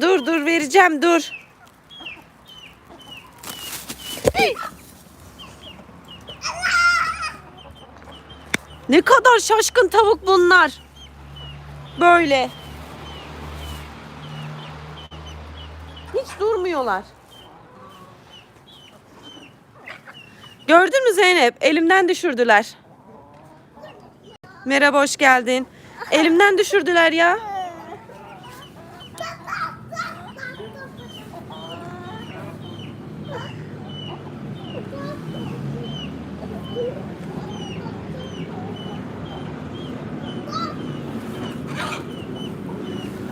dur dur vereceğim dur. Ne kadar şaşkın tavuk bunlar. Böyle. Hiç durmuyorlar. Gördün mü Zeynep? Elimden düşürdüler. Merhaba hoş geldin. Elimden düşürdüler ya.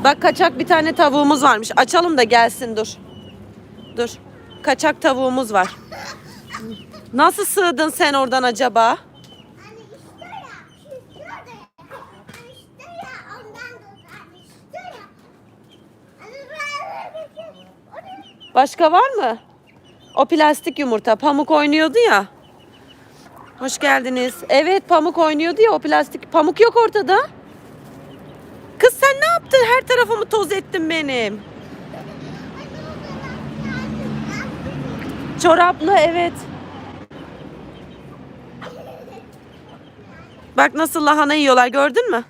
Bak kaçak bir tane tavuğumuz varmış. Açalım da gelsin dur. Dur. Kaçak tavuğumuz var. Nasıl sığdın sen oradan acaba? Başka var mı? O plastik yumurta. Pamuk oynuyordu ya. Hoş geldiniz. Evet Pamuk oynuyordu ya o plastik. Pamuk yok ortada. Kız sen ne yaptın? Her tarafımı toz ettin benim. Çoraplı evet. Bak nasıl lahana yiyorlar gördün mü?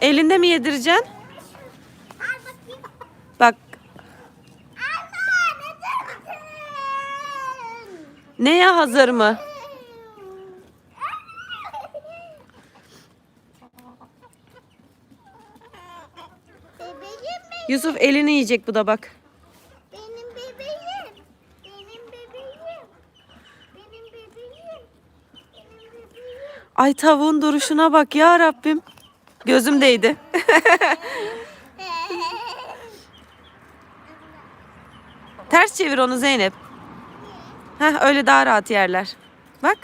Elinde mi yedireceksin? Bak misin? neye hazır mı? Bebeğim benim, Yusuf elini yiyecek bu da bak. benim bebeğim. Benim bebeğim. Benim bebeğim. Benim bebeğim. Ay tavuğun duruşuna bak ya Rabbim. Gözüm değdi. Ters çevir onu Zeynep. Heh, öyle daha rahat yerler. Bak.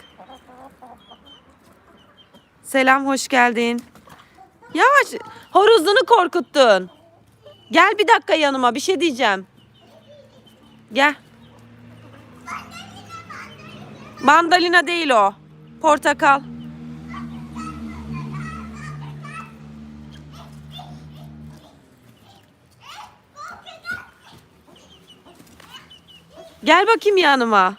Selam, hoş geldin. Yavaş, horozunu korkuttun. Gel bir dakika yanıma, bir şey diyeceğim. Gel. Mandalina değil o. Portakal. Gel bakayım yanıma.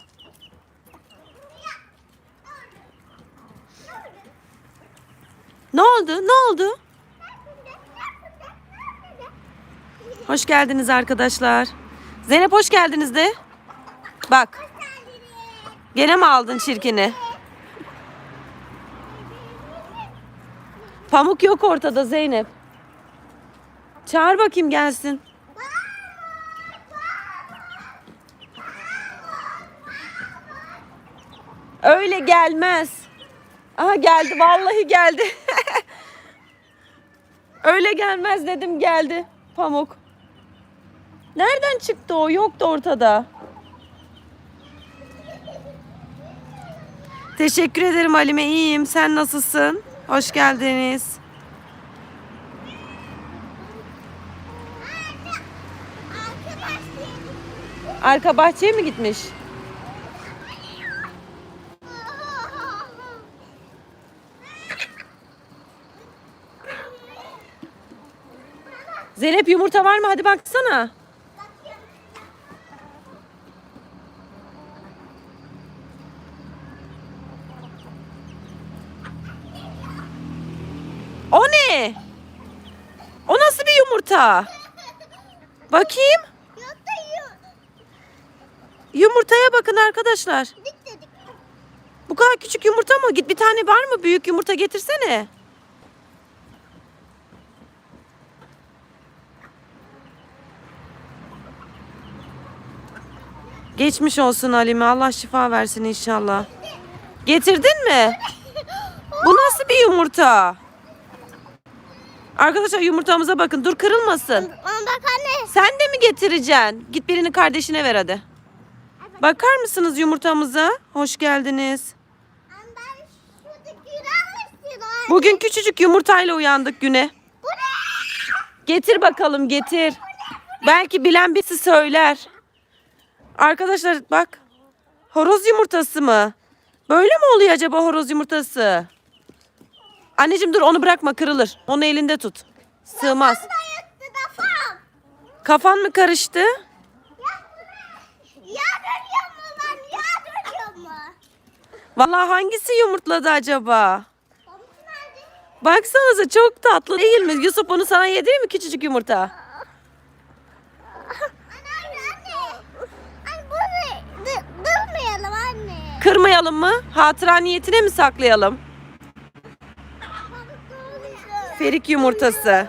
Ne oldu? Ne oldu? Hoş geldiniz arkadaşlar. Zeynep hoş geldiniz de. Bak. Gene mi aldın çirkini? Pamuk yok ortada Zeynep. Çağır bakayım gelsin. Öyle gelmez. Aha geldi vallahi geldi. Öyle gelmez dedim geldi pamuk. Nereden çıktı o? Yoktu ortada. Teşekkür ederim Halime. İyiyim. Sen nasılsın? Hoş geldiniz. Arka bahçeye mi gitmiş? Zeynep yumurta var mı? Hadi baksana. O nasıl bir yumurta? Bakayım. Yumurtaya bakın arkadaşlar. Bu kadar küçük yumurta mı? Git bir tane var mı? Büyük yumurta getirsene. Geçmiş olsun Halime. Allah şifa versin inşallah. Getirdin mi? Bu nasıl bir yumurta? Arkadaşlar yumurtamıza bakın. Dur kırılmasın. Ama bak anne. Sen de mi getireceksin? Git birini kardeşine ver hadi. Bakar mısınız yumurtamıza? Hoş geldiniz. Bugün küçücük yumurtayla uyandık güne. Getir bakalım getir. Belki bilen birisi söyler. Arkadaşlar bak. Horoz yumurtası mı? Böyle mi oluyor acaba horoz yumurtası? Anneciğim dur onu bırakma kırılır. Onu elinde tut. Sığmaz. Kafan mı karıştı? Ya dönüyor mu lan? Ya dönüyor mu? Vallahi hangisi yumurtladı acaba? Baksanıza çok tatlı değil mi? Yusuf bunu sana yedireyim mi küçücük yumurta? Anne anne anne. Anne bunu dı- durmayalım anne. Kırmayalım mı? Hatıra niyetine mi saklayalım? Pamuk? Ferik yumurtası.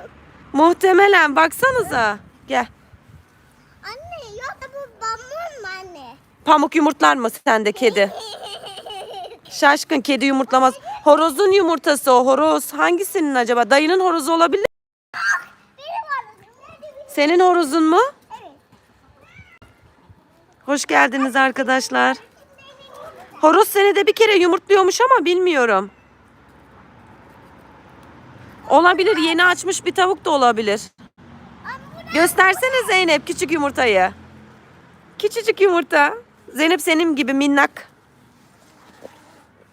Muhtemelen baksanıza. Gel. Anne yok da bu bambun mu anne? Pamuk yumurtlar mı sende kedi? Şaşkın kedi yumurtlamaz. Horozun yumurtası o horoz. Hangisinin acaba? Dayının horozu olabilir. Senin horozun mu? Hoş geldiniz arkadaşlar. Horoz senede bir kere yumurtluyormuş ama bilmiyorum. Olabilir. Yeni açmış bir tavuk da olabilir. Göstersene Zeynep küçük yumurtayı. Küçücük yumurta. Zeynep senin gibi minnak.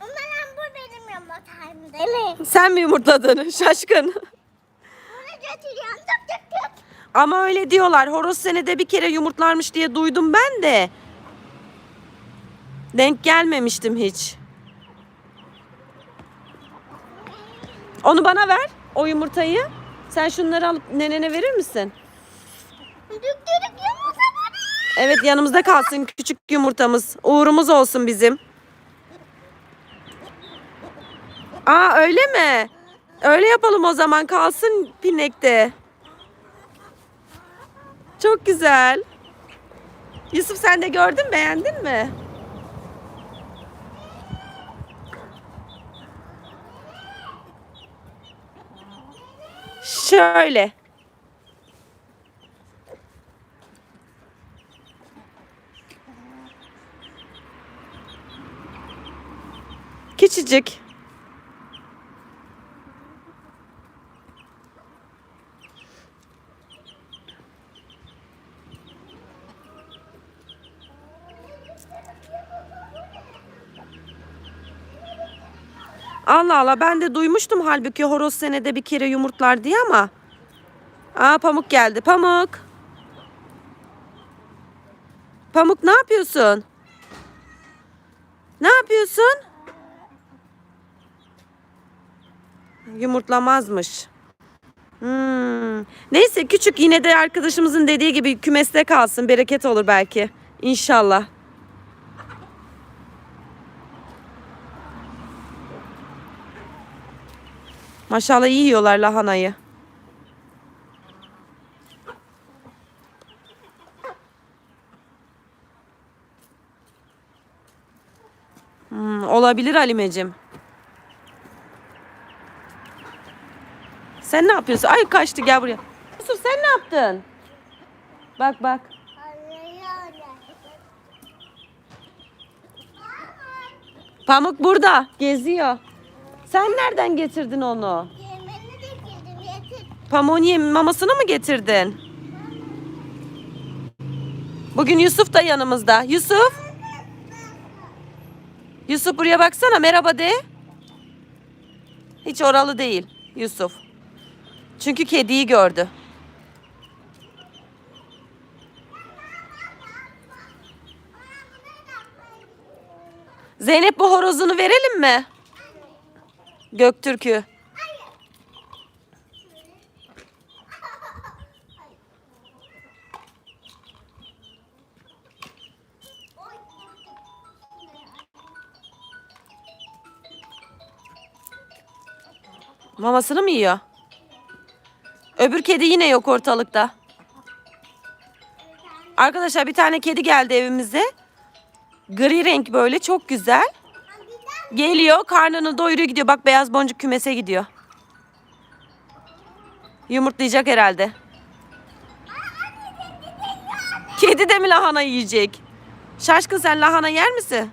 Umarım bu benim yumurtam değil. Sen mi yumurtladın? Şaşkın. Bunu götürüyorum. Tık tık tık. Ama öyle diyorlar. Horoz senede bir kere yumurtlarmış diye duydum ben de. Denk gelmemiştim hiç. Onu bana ver. O yumurtayı. Sen şunları alıp nenene verir misin? Tık yumurta bana. Evet yanımızda kalsın küçük yumurtamız. Uğurumuz olsun bizim. Aa öyle mi? Öyle yapalım o zaman kalsın pinekte. Çok güzel. Yusuf sen de gördün beğendin mi? Şöyle. Küçücük. Allah Allah ben de duymuştum halbuki horoz senede bir kere yumurtlar diye ama. Aa Pamuk geldi. Pamuk. Pamuk ne yapıyorsun? Ne yapıyorsun? Yumurtlamazmış. Hmm. Neyse küçük yine de arkadaşımızın dediği gibi kümeste kalsın. Bereket olur belki. İnşallah. Maşallah iyi yiyorlar lahanayı. Hmm, olabilir Halimeciğim. Sen ne yapıyorsun? Ay kaçtı gel buraya. Yusuf sen ne yaptın? Bak bak. Pamuk burada geziyor. Sen nereden getirdin onu? Yemeğini de girdim getir. Mamasını mı getirdin? Bugün Yusuf da yanımızda. Yusuf. Yusuf buraya baksana merhaba de. Hiç oralı değil Yusuf. Çünkü kediyi gördü. Zeynep bu horozunu verelim mi? Göktürk'ü. Mamasını mı yiyor? Öbür kedi yine yok ortalıkta. Arkadaşlar bir tane kedi geldi evimize. Gri renk böyle çok güzel. Geliyor karnını doyuruyor gidiyor. Bak beyaz boncuk kümese gidiyor. Yumurtlayacak herhalde. Kedi de mi lahana yiyecek? Şaşkın sen lahana yer misin?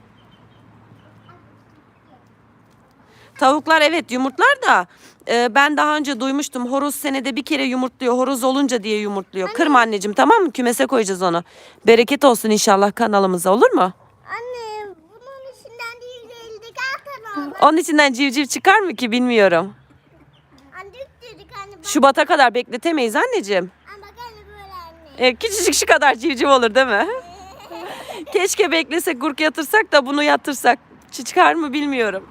Tavuklar evet yumurtlar da e, ben daha önce duymuştum horoz senede bir kere yumurtluyor horoz olunca diye yumurtluyor. Kırma anneciğim tamam mı kümese koyacağız onu. Bereket olsun inşallah kanalımıza olur mu? Anne bunun içinden değil değil de kalkan oldu. Onun içinden civciv çıkar mı ki bilmiyorum. Şubat'a kadar bekletemeyiz anneciğim. E, küçücük şu kadar civciv olur değil mi? Keşke beklesek gurk yatırsak da bunu yatırsak. Çı- Çıkar mı bilmiyorum.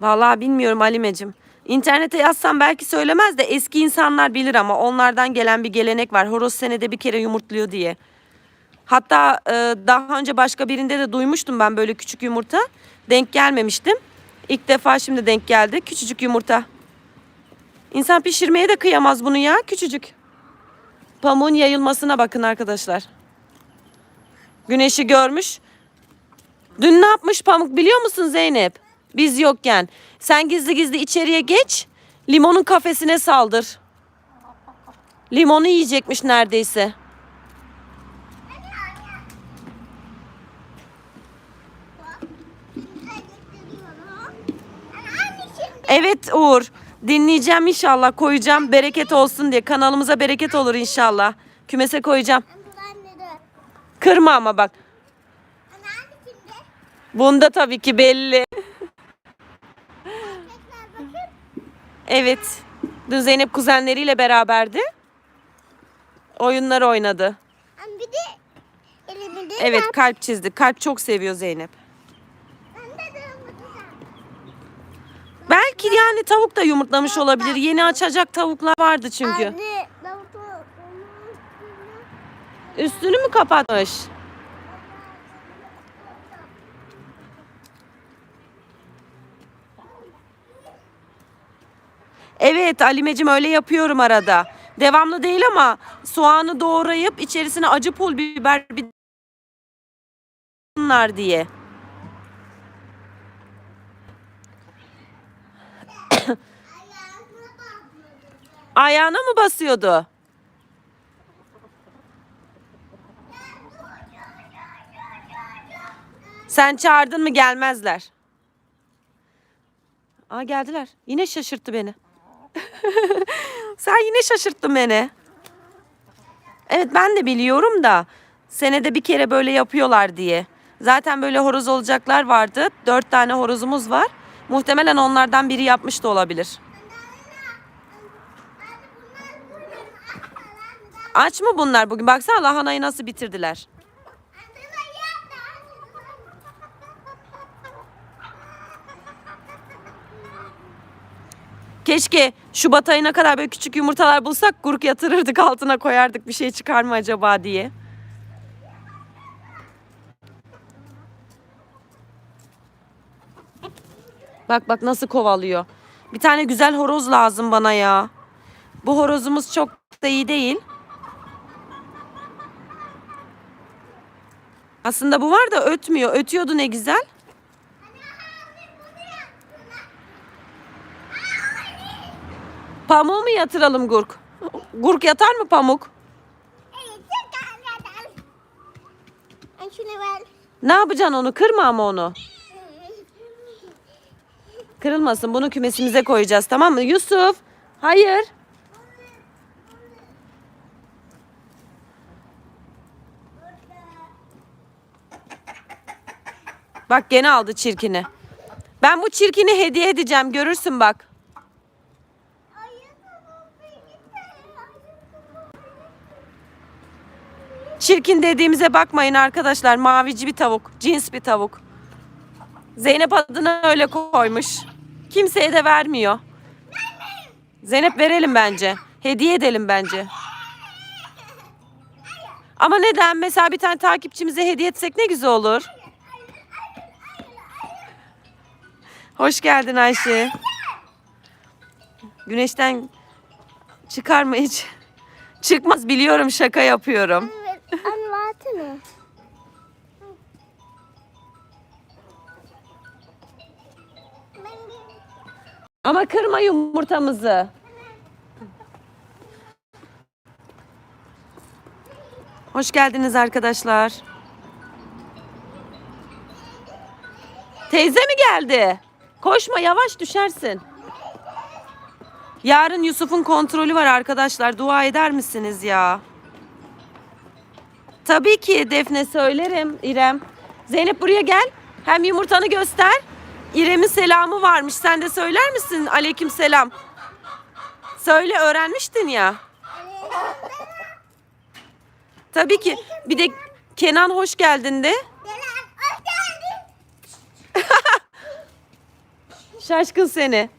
Vallahi bilmiyorum Halimeciğim. İnternete yazsam belki söylemez de eski insanlar bilir ama onlardan gelen bir gelenek var. Horoz senede bir kere yumurtluyor diye. Hatta e, daha önce başka birinde de duymuştum ben böyle küçük yumurta. Denk gelmemiştim. İlk defa şimdi denk geldi. Küçücük yumurta. İnsan pişirmeye de kıyamaz bunu ya. Küçücük. Pamuğun yayılmasına bakın arkadaşlar. Güneşi görmüş. Dün ne yapmış pamuk biliyor musun Zeynep? Biz yokken. Sen gizli gizli içeriye geç. Limonun kafesine saldır. Limonu yiyecekmiş neredeyse. Evet Uğur. Dinleyeceğim inşallah koyacağım bereket olsun diye. Kanalımıza bereket olur inşallah. Kümese koyacağım. Kırma ama bak. Bunda tabii ki belli. Evet. Dün Zeynep kuzenleriyle beraberdi. Oyunlar oynadı. Bir de elimde Evet kalp çizdi. Kalp çok seviyor Zeynep. Belki yani tavuk da yumurtlamış olabilir. Yeni açacak tavuklar vardı çünkü. Anne, Davut'u Üstünü mü kapatmış? Evet Alimecim öyle yapıyorum arada. Devamlı değil ama soğanı doğrayıp içerisine acı pul biber bir diye. Ayağına mı basıyordu? Sen çağırdın mı gelmezler. Aa geldiler. Yine şaşırttı beni. Sen yine şaşırttın beni. Evet ben de biliyorum da senede bir kere böyle yapıyorlar diye. Zaten böyle horoz olacaklar vardı. Dört tane horozumuz var. Muhtemelen onlardan biri yapmış da olabilir. Aç mı bunlar bugün? Baksana lahanayı nasıl bitirdiler. Keşke Şubat ayına kadar böyle küçük yumurtalar bulsak gurk yatırırdık altına koyardık bir şey çıkar mı acaba diye. Bak bak nasıl kovalıyor. Bir tane güzel horoz lazım bana ya. Bu horozumuz çok da iyi değil. Aslında bu var da ötmüyor. Ötüyordu ne güzel. Pamuğu mu yatıralım Gurk? Gurk yatar mı pamuk? Ay şunu ver. Ne yapacaksın onu? Kırma ama onu. Kırılmasın. Bunu kümesimize koyacağız tamam mı? Yusuf. Hayır. Bak gene aldı çirkini. Ben bu çirkini hediye edeceğim. Görürsün bak. Çirkin dediğimize bakmayın arkadaşlar. Mavici bir tavuk. Cins bir tavuk. Zeynep adını öyle koymuş. Kimseye de vermiyor. Zeynep verelim bence. Hediye edelim bence. Ama neden? Mesela bir tane takipçimize hediye etsek ne güzel olur. Hoş geldin Ayşe. Güneşten çıkar mı hiç? Çıkmaz biliyorum şaka yapıyorum. Versene. Ama kırma yumurtamızı. Hoş geldiniz arkadaşlar. Teyze mi geldi? Koşma yavaş düşersin. Yarın Yusuf'un kontrolü var arkadaşlar. Dua eder misiniz ya? Tabii ki Defne söylerim İrem. Zeynep buraya gel. Hem yumurtanı göster. İrem'in selamı varmış. Sen de söyler misin? Aleyküm selam. Söyle öğrenmiştin ya. Tabii ki. Bir de Kenan hoş geldin de. Şaşkın seni.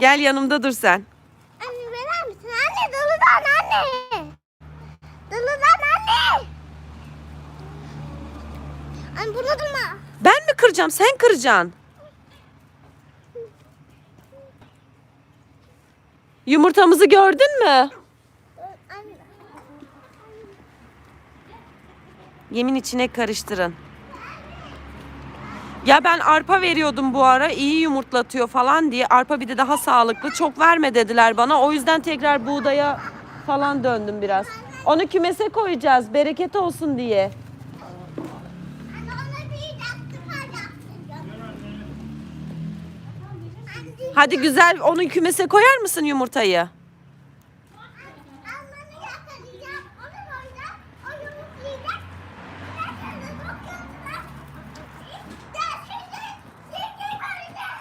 Gel yanımda dur sen. Anne verer misin? Anne doludan anne. Doludan anne. Anne bunu durma. Ben mi kıracağım? Sen kıracaksın. Yumurtamızı gördün mü? Yemin içine karıştırın. Ya ben arpa veriyordum bu ara iyi yumurtlatıyor falan diye. Arpa bir de daha sağlıklı. Çok verme dediler bana. O yüzden tekrar buğdaya falan döndüm biraz. Onu kümese koyacağız. Bereket olsun diye. Hadi güzel onu kümese koyar mısın yumurtayı?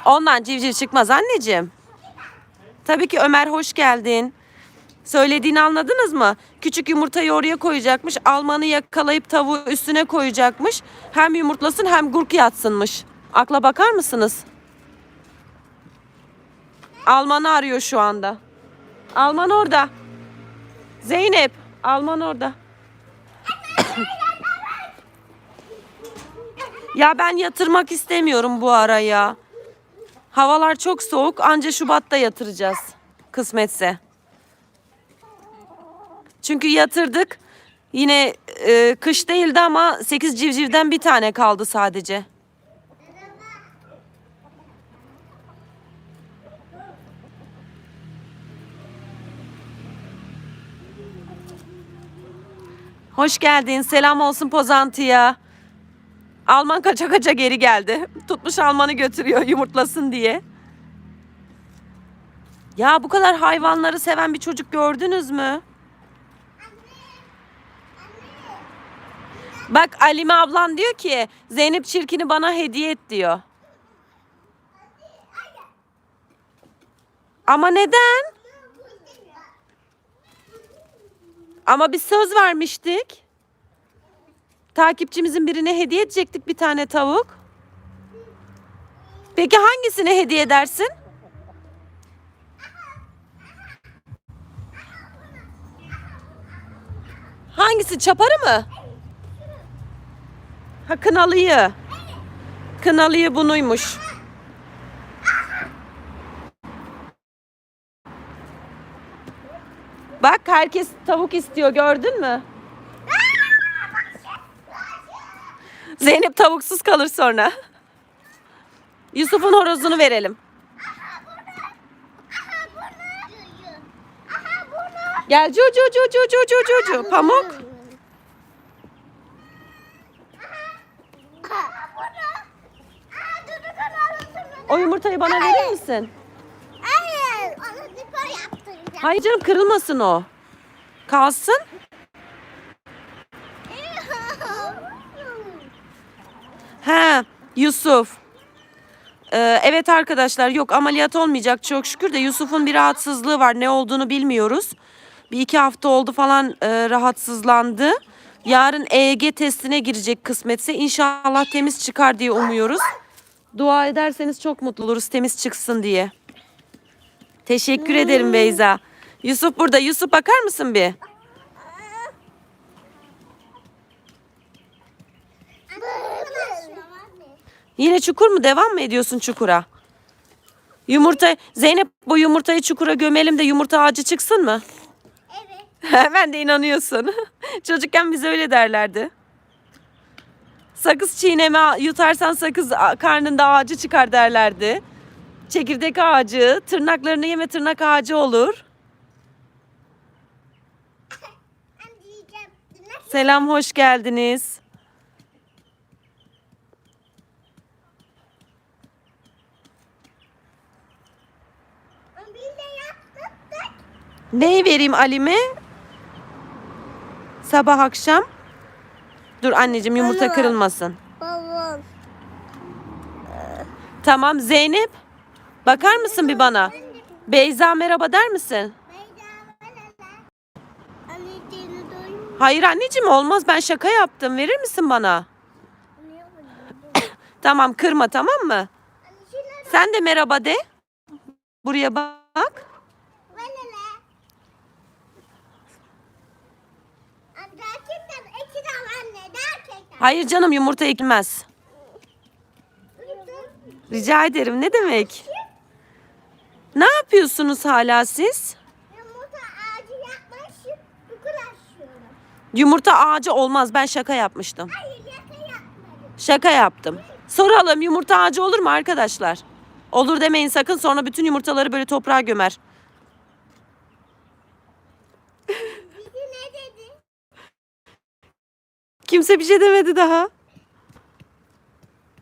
Ondan civciv çıkmaz anneciğim. Tabii ki Ömer hoş geldin. Söylediğini anladınız mı? Küçük yumurtayı oraya koyacakmış. Almanı yakalayıp tavuğu üstüne koyacakmış. Hem yumurtlasın hem gurk yatsınmış. Akla bakar mısınız? Almanı arıyor şu anda. Alman orada. Zeynep, Alman orada. ya ben yatırmak istemiyorum bu ara ya. Havalar çok soğuk. Anca Şubat'ta yatıracağız. Kısmetse. Çünkü yatırdık. Yine e, kış değildi ama 8 civcivden bir tane kaldı sadece. Hoş geldin. Selam olsun Pozantı'ya. Alman kaça kaça geri geldi. Tutmuş Alman'ı götürüyor yumurtlasın diye. Ya bu kadar hayvanları seven bir çocuk gördünüz mü? Bak Alime ablan diyor ki Zeynep çirkini bana hediye et diyor. Ama neden? Ama biz söz vermiştik. Takipçimizin birine hediye edecektik bir tane tavuk. Peki hangisine hediye edersin? Hangisi? Çaparı mı? Ha kınalıyı. Kınalıyı bunuymuş. Bak herkes tavuk istiyor gördün mü? Zeynep tavuksuz kalır sonra. Yusuf'un horozunu verelim. Gel cu cu cu cu cu cu cu cu. Pamuk. O yumurtayı bana verir misin? Hayır canım kırılmasın o. Kalsın. He Yusuf. Ee, evet arkadaşlar yok ameliyat olmayacak çok şükür de Yusuf'un bir rahatsızlığı var. Ne olduğunu bilmiyoruz. Bir iki hafta oldu falan e, rahatsızlandı. Yarın EEG testine girecek kısmetse. İnşallah temiz çıkar diye umuyoruz. Dua ederseniz çok mutlu oluruz temiz çıksın diye. Teşekkür ederim Beyza. Yusuf burada. Yusuf bakar mısın bir? Yine çukur mu? Devam mı ediyorsun çukura? Yumurta Zeynep bu yumurtayı çukura gömelim de yumurta ağacı çıksın mı? Evet. Hemen de inanıyorsun. Çocukken bize öyle derlerdi. Sakız çiğneme yutarsan sakız karnında ağacı çıkar derlerdi. Çekirdek ağacı, tırnaklarını yeme tırnak ağacı olur. Ben diyeceğim. Nasıl? Selam hoş geldiniz. Neyi vereyim Alime? Sabah akşam. Dur anneciğim yumurta Baba. kırılmasın. Baba. Tamam Zeynep. Bakar mısın bir bana? Beyza merhaba der misin? Hayır anneciğim olmaz ben şaka yaptım. Verir misin bana? Tamam kırma tamam mı? Sen de merhaba de. Buraya bak. Hayır canım yumurta ekilmez. Rica ederim ne demek? Ne yapıyorsunuz hala siz? Yumurta ağacı yapmış, yukarılaşıyorum. Yumurta ağacı olmaz ben şaka yapmıştım. Hayır yaka yapmadım. Şaka yaptım. Soralım yumurta ağacı olur mu arkadaşlar? Olur demeyin sakın sonra bütün yumurtaları böyle toprağa gömer. Kimse bir şey demedi daha.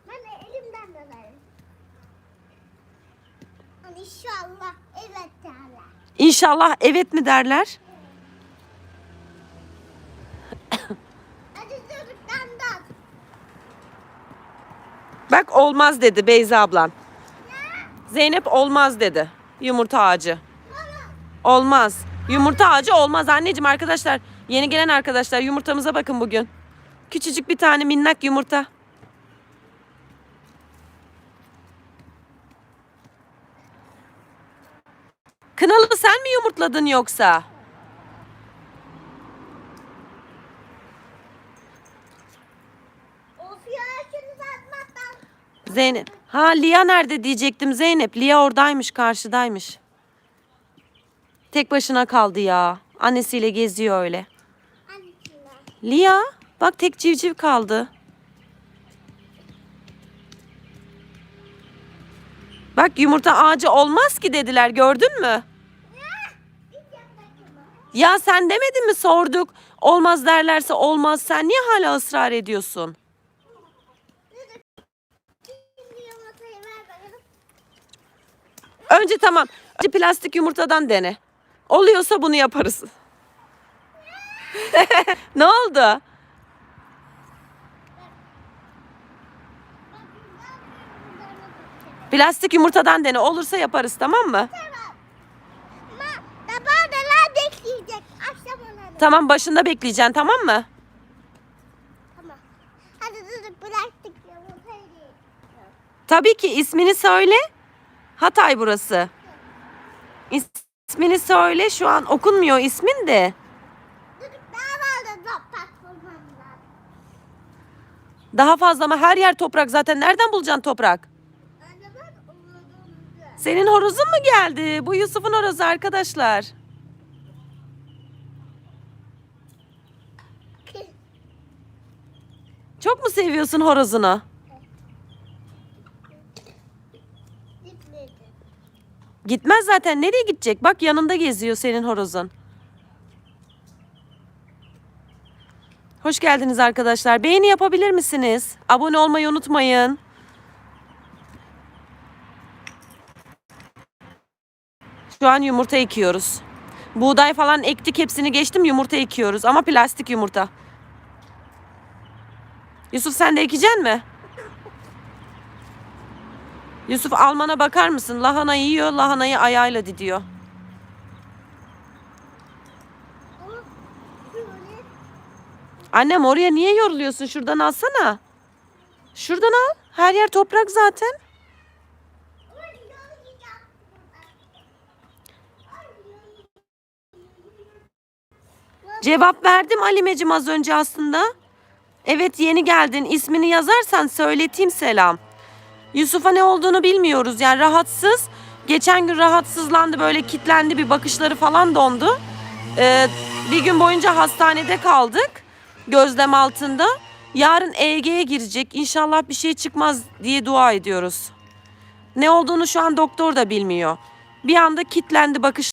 Ben de elimden dönerim. İnşallah evet derler. İnşallah evet mi derler? Hadi çocuktan da. Bak olmaz dedi Beyza ablan. Zeynep olmaz dedi. Yumurta ağacı. Olmaz. Yumurta ağacı olmaz anneciğim arkadaşlar. Yeni gelen arkadaşlar yumurtamıza bakın bugün. Küçücük bir tane minnak yumurta. Kınalı sen mi yumurtladın yoksa? Of ya şunu satmaktan. Zeynep. Ha Lia nerede diyecektim Zeynep. Lia oradaymış karşıdaymış. Tek başına kaldı ya. Annesiyle geziyor öyle. Lia bak tek civciv kaldı. Bak yumurta ağacı olmaz ki dediler gördün mü? Ya sen demedin mi sorduk. Olmaz derlerse olmaz. Sen niye hala ısrar ediyorsun? Şimdi yumurtayı ver bakalım. Önce tamam. Önce plastik yumurtadan dene. Oluyorsa bunu yaparız. ne oldu? Plastik yumurtadan dene. Olursa yaparız tamam mı? Tamam. Başında bekleyeceksin tamam mı? Tamam. Hadi dur bıraktık yumurtayı. Tabii ki ismini söyle. Hatay burası. İsmini söyle. Şu an okunmuyor ismin de. Daha fazla ama her yer toprak zaten. Nereden bulacaksın toprak? Senin horozun mu geldi? Bu Yusuf'un horozu arkadaşlar. Çok mu seviyorsun horozunu? Gitmez zaten. Nereye gidecek? Bak yanında geziyor senin horozun. Hoş geldiniz arkadaşlar. Beğeni yapabilir misiniz? Abone olmayı unutmayın. Şu an yumurta ekiyoruz. Buğday falan ektik hepsini geçtim yumurta ekiyoruz ama plastik yumurta. Yusuf sen de ekeceksin mi? Yusuf Alman'a bakar mısın? Lahana yiyor, lahanayı ayağıyla didiyor. Annem oraya niye yoruluyorsun? Şuradan alsana. Şuradan al. Her yer toprak zaten. Cevap verdim Alimeciğim az önce aslında. Evet yeni geldin. İsmini yazarsan söyleteyim selam. Yusuf'a ne olduğunu bilmiyoruz. Yani rahatsız. Geçen gün rahatsızlandı böyle kitlendi bir bakışları falan dondu. Ee, bir gün boyunca hastanede kaldık. Gözlem altında. Yarın EG'ye girecek. İnşallah bir şey çıkmaz diye dua ediyoruz. Ne olduğunu şu an doktor da bilmiyor. Bir anda kitlendi bakış